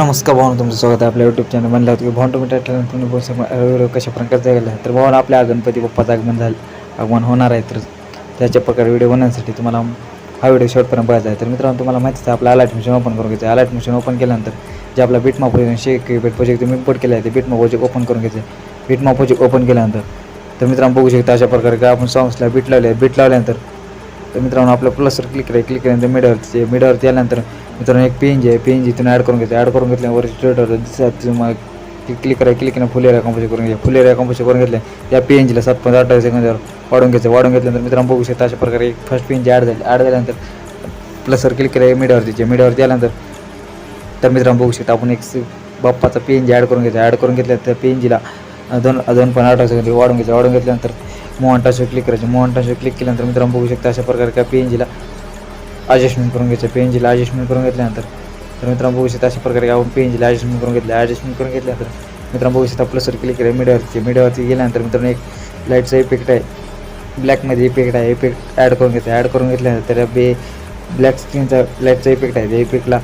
नमस्कार भावना तुमचं स्वागत आहे आपल्या यूट्यूब चॅनल म्हणलं होतं की भावना तुम्ही टायटल तुम्ही व्हिडिओ कशा प्रकारचा गेला तर भावना आपल्या गणपती बाप्पाचं आगमन झालं. आगमन होणार आहे तर त्याच्या प्रकारे व्हिडिओ बनवण्यासाठी तुम्हाला हा व्हिडिओ शॉर्टपर्यंत बघायचा आहे. तर मित्रांनो तुम्हाला माहितीच आहे आपला अलर्ट मिशन ओपन करून घ्यायचं आहे. अलर्ट मिशन ओपन केल्यानंतर जे आपला बीटमा प्रोजेक्ट शेक बीट प्रोजेक्ट तुम्ही इम्पोर्ट केलं आहे ते बीटमा प्रोजेक्ट ओपन करून घ्यायचं आहे. बीट प्रोजेक्ट ओपन केल्यानंतर तर मित्रांनो बघू शकता अशा प्रकारे का आपण सॉंग्सला बीट लावले बीट लावल्यानंतर तर मित्रांनो आपलं प्लसवर क्लिक करा क्लिक केल्यानंतर मिडवरती मिडवरती आल्यानंतर मित्रांनो एक पेंज आहे. पेंज इथून ॲड करून घ्यायचं ॲड करून घेतल्यावर ट्रेडर दिसत. मग क्लिक करा. क्लिक केलं फुल एरिया करून घ्या. फुल एरिया करून घेतल्या या पेंजला सात पंधरा अठरा सेकंदावर वाढून घ्यायचं वाढून घेतल्यानंतर मित्रांनो बघू शकता अशा प्रकारे एक फर्स्ट पेंज ॲड झाली. ॲड झाल्यानंतर प्लसवर क्लिक करा. मीडियावरतीचे मीडियावरती आल्यानंतर तर मित्रांनो बघू शकता आपण एक बाप्पाचा पेंज ॲड करून घ्यायचा ॲड करून घेतल्यानंतर पेंजीला दोन दोन पण अठरा सेकंद वाढून घ्यायचं वाढून घेतल्यानंतर मोहन टाशवर क्लिक करायचे. मोहन टाशवर क्लिक केल्यानंतर मित्रांनो बघू शकता अशा प्रकारे काय पेंजीला ॲडजस्टमेंट करून घ्यायचं पेंजीला ॲडजस्टमेंट करून घेतल्यानंतर. तर मित्रांनो बघू शकता अशा प्रकारे आपण पेंजीला ॲडजस्टमेंट करून घेतलं ॲडजस्टमेंट करून घेतल्यानंतर. मित्रांनो बघू शकता प्लसवर क्लिक केलं मीडियावरती मीडियावरती गेल्यानंतर मित्रांनो एक लाईटचा इफेक्ट आहे. ब्लॅकमध्ये इफेक्ट आहे इफेक्ट ॲड करून घेतलं. ॲड करून घेतल्यानंतर त्याला बे ब्लॅक स्क्रीनचा लाईटचा इफेक्ट आहे. त्या इफेक्टला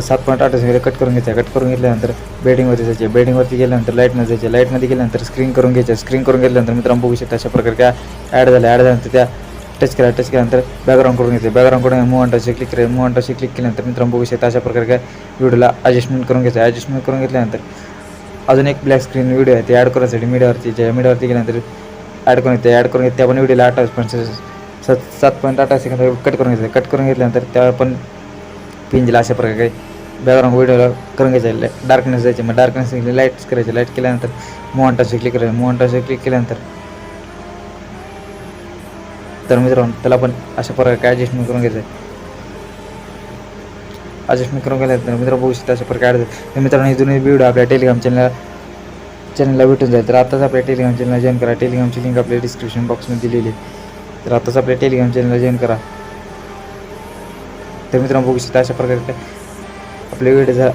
सात पॉईंट आठ सेकंद कट करून घ्यायचा कट करून घेतल्यानंतर बेडिंगवरती जायचे. बेडिंगवरती गेल्यानंतर लाईटमध्ये जायचे. लाईटमध्ये गेल्यानंतर स्क्रीन करून घ्यायचं. स्क्रीन करून घेतल्यानंतर मित्रांनो बघू शकता अशा प्रकारे काय ॲड झाल्या. ॲड झाल्यानंतर त्या टच करा टच केल्यानंतर बॅकग्राऊंड करून घेते बॅकग्राऊंड करून मूव अंडाचे क्लिक करायचं मूव अंडाचे क्लिक केल्यानंतर मित्रांनो बघू शकता अशा प्रकारे काय व्हिडिओला ॲडजस्टमेंट करून घ्यायचं ॲडजस्टमेंट करून घेतल्यानंतर अजून एक ब्लॅक स्क्रीन व्हिडिओ आहे. ते ॲड करण्यासाठी मीडियावरती ज्या मीडियावरती गेल्यानंतर ॲड करून घेते ॲड करून घेते त्या पण व्हिडिओला अठ्ठावीस पॉईंट सात सात पॉईंट अठ्ठावीस सेकंद कट करून घ्यायचं कट करून घेतल्यानंतर त्या पण पिंजला अशा प्रकारे काही बॅकग्राऊंड व्हिडिओला करून घ्यायचं डार्कनेस जायचे मग डार्कनेस लाइट करायचे. लाइट केल्यानंतर मोहनटाशी क्लिक करायचं. मोहनटाशी क्लिक केल्यानंतर तर मित्रांनो त्याला पण अशा प्रकारे काय ॲडजस्टमेंट करून घ्यायचं आहे ॲडजस्टमेंट करून घ्यायला तर मित्र बघू शकता अशा प्रकारे तर मित्रांनो हे जुने व्हिडिओ आपल्या टेलिग्राम चॅनलला चॅनलला भेटून जाईल. तर आताच आपल्या टेलिग्राम चॅनलला जॉईन करा. टेलिग्रामची लिंक आपल्या डिस्क्रिप्शन बॉक्समध्ये दिलेली आहे. तर आताच आपल्या टेलिग्राम चॅनलला जॉईन करा. तर मित्रांनो बघू शकता अशा प्रकारे आपले व्हिडिओ झा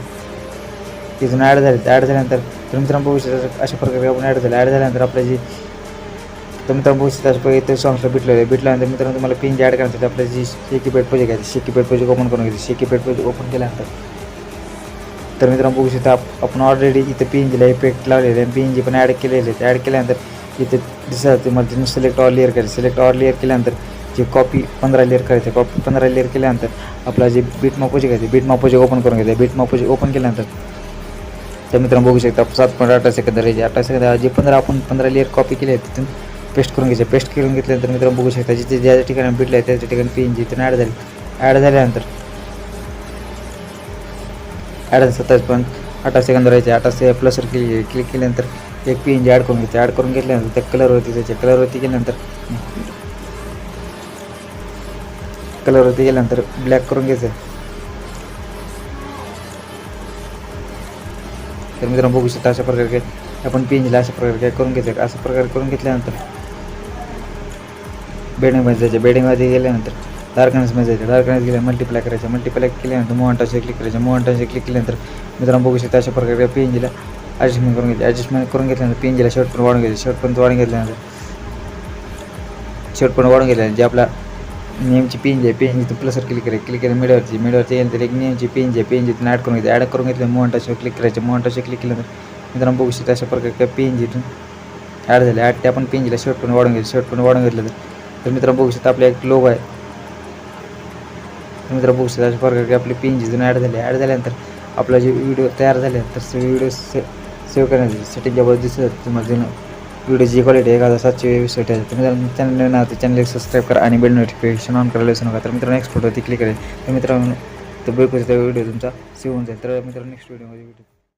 तिथून ॲड झाले ॲड झाल्यानंतर तर मित्रांनो बघू शकता अशा प्रकारे आपण ॲड झालं. ॲड झाल्यानंतर आपल्या जी तर मित्रांनो बघू शकता इथे सॉंग्सला भेटलं आहे भेटल्यानंतर मित्रांनो तुम्हाला पिन ॲड करायचं आपल्या जी शेकी पेट प्रोजेक्ट आहे शेकी पेट प्रोजेक्ट ओपन करून घ्यायची. शेकी पेट प्रोजेक्ट ओपन केल्यानंतर. तर मित्रांनो बघू शकता आपण ऑलरेडी इथे पी एन जीला इफेक्ट लावलेले आहे. पी एन जी पण ॲड केलेले आहेत ॲड केल्यानंतर इथे दिसत तुम्हाला तिथून सिलेक्ट ऑल लेअर करायचं. सिलेक्ट ऑल लेअर केल्यानंतर जे कॉपी पंधरा लेअर करायचं कॉपी पंधरा लेअर केल्यानंतर आपला जे बीट मापोजे घ्यायचे बीट मापोजे ओपन करून घ्यायचं. बीट मापोजे ओपन केल्यानंतर तर मित्रांनो बघू शकता सात पॉईंट अठरा सेकंद राहायचे अठरा सेकंद जे पंधरा आपण पंधरा लेअर कॉपी केले आहे तिथून पेस्ट करून घ्यायचं. पेस्ट करून घेतल्यानंतर मित्रांनो बघू शकता जिथे ज्या ठिकाणी भेटलं आहे त्या ठिकाणी पी एन जी तिथून ॲड झाली. ॲड झाल्यानंतर ॲड सत्तावीस पॉईंट अठरा सेकंद राहायचे अठरा से प्लसवर क्लिक क्लिक केल्यानंतर एक पी एन जी ॲड करून घ्यायचे. ॲड करून घेतल्यानंतर त्या कलरवरती जायचे. कलरवरती गेल्यानंतर कलरवरती गेल्यानंतर ब्लॅक करून घ्यायचं. तर मित्रांनो बघू शकता अशा प्रकारे आपण पी एन जीला अशा प्रकारे काय करून घ्यायचं. अशा प्रकारे करून घेतल्यानंतर बेडिंगमध्ये जायचं. बेडिंगमध्ये गेल्यानंतर डार्कनेसमध्ये जायचं. डार्कनेस गेल्या मल्टिप्लाय करायचं. मल्टिप्लाय केल्यानंतर मोहनटाचे क्लिक करायचं. मोहनटाचे क्लिक केल्यानंतर मित्रांनो बघू शकता अशा प्रकारे पी एन जीला ॲडजस्टमेंट करून घ्यायची ॲडजस्टमेंट करून घेतल्यानंतर पी एन जीला शर्ट पण वाढून घ्यायचं शर्ट पण वाढून घेतल्यानंतर शर्ट पण वाढून घेतल्यानंतर जे आपला नेमची पेन जी आहे पेन जी प्लसवर क्लिक करायची. क्लिक केलं मिडवरची मिडवरची गेलं तर एक नेमची पेन जी आहे पेन जी ॲड करून घ्यायची ॲड करून घेतली मोहनटाशी क्लिक करायचं. मोहनटाशी क्लिक केल्यानंतर मित्रांनो बघू शकता अशा प्रकारे काय पेन ॲड झाले. ॲड त्या पण पेन जीला शर्ट पण वाढून घ्यायचं शर्ट पण वाढून घेतलं तर तर मित्रांनो बघू शकता आपले एक लोग आहे. तर मित्रांनो बघू शकता अशा प्रकारे आपली जी जिथून ॲड झाली. ॲड झाल्यानंतर आपला जे व्हिडिओ तयार झाले तर व्हिडिओ से सेव्ह करण्यासाठी सेटिंगच्या वर दिसत तुम्हाला व्हिडिओची क्वालिटी एक हजार सातशे वीस आहे तुम्ही चॅनल नवीन आहात चॅनल सबस्क्राईब करा आणि बेल नोटिफिकेशन ऑन करायला विसरू नका. तर मित्रांनो नेक्स्ट फोटोवरती क्लिक करेल तर मित्रांनो तर बिलकुल व्हिडिओ तुमचा सेव्ह होऊन जाईल. तर मित्रांनो नेक्स्ट व्हिडिओमध्ये भेटू.